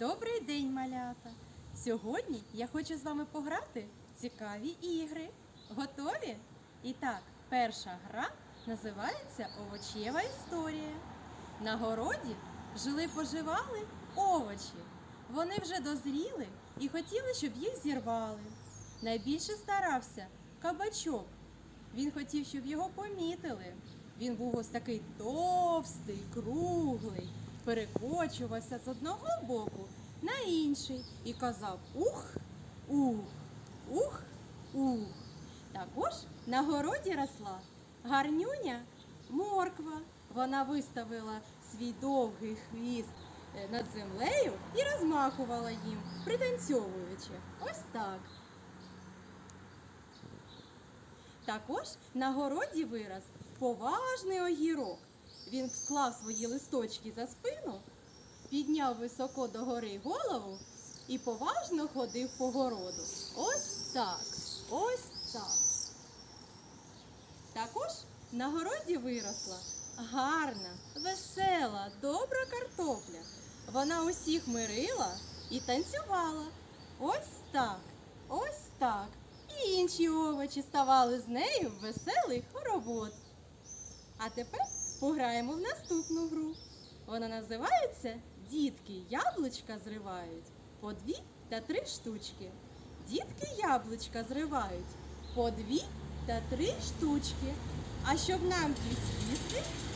Добрий день, малята! Сьогодні я хочу з вами пограти в цікаві ігри. Готові? І так, перша гра називається Овочєва історія. На городі жили поживали овочі. Вони вже дозріли і хотіли, щоб їх зірвали. Найбільше старався кабачок. Він хотів, щоб його помітили. Він був ось такий товстий, круглий, перекочувався з одного боку на інший і казав ух, ух, ух, ух. Також на городі росла гарнюня морква. Вона виставила свій довгий хвіст е, над землею і розмахувала їм, пританцьовуючи. Ось так. Також на городі вирос поважний огірок. Він склав свої листочки за спину, підняв високо догори голову і поважно ходив по городу. Ось так, ось так. Також на городі виросла гарна, весела, добра картопля. Вона усіх мирила і танцювала. Ось так, ось так. І інші овочі ставали з нею в веселий хоровод. А тепер пограємо в наступну гру. Вона називається Дітки яблучка зривають по дві та три штучки. Дітки яблучка зривають по дві та три штучки. А щоб нам їх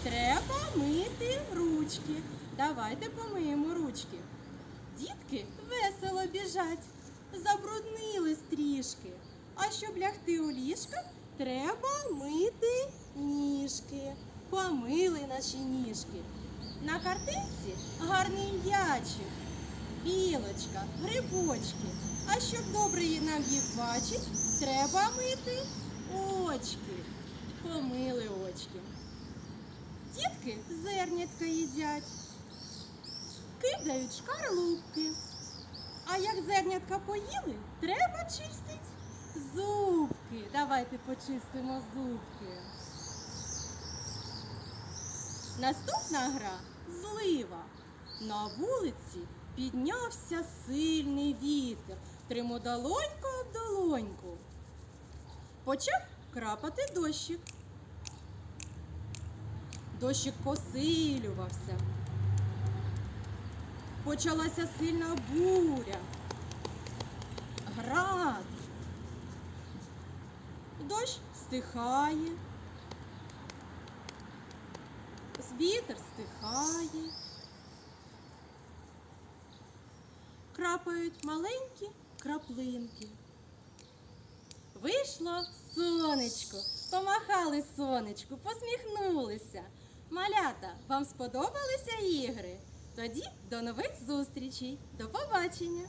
треба мити ручки. Давайте помиємо ручки. Дітки весело біжать, забруднились трішки. А щоб лягти у ліжка, треба мити ніжки. Помили наші ніжки. На картинці гарний м'ячик, білочка, грибочки. А щоб добре нам їх бачить, треба мити очки. Помили очки. Дітки зернятка їдять, кидають шкарлупки. А як зернятка поїли, треба чистить зубки. Давайте почистимо зубки. Наступна гра злива. На вулиці піднявся сильний вітер. Тримо долоньку об долоньку. Почав крапати дощик. Дощик посилювався. Почалася сильна буря. Град. Дощ стихає. Вітер стихає. Крапають маленькі краплинки. Вийшло сонечко, помахали сонечку, посміхнулися. Малята, вам сподобалися ігри? Тоді до нових зустрічей. До побачення!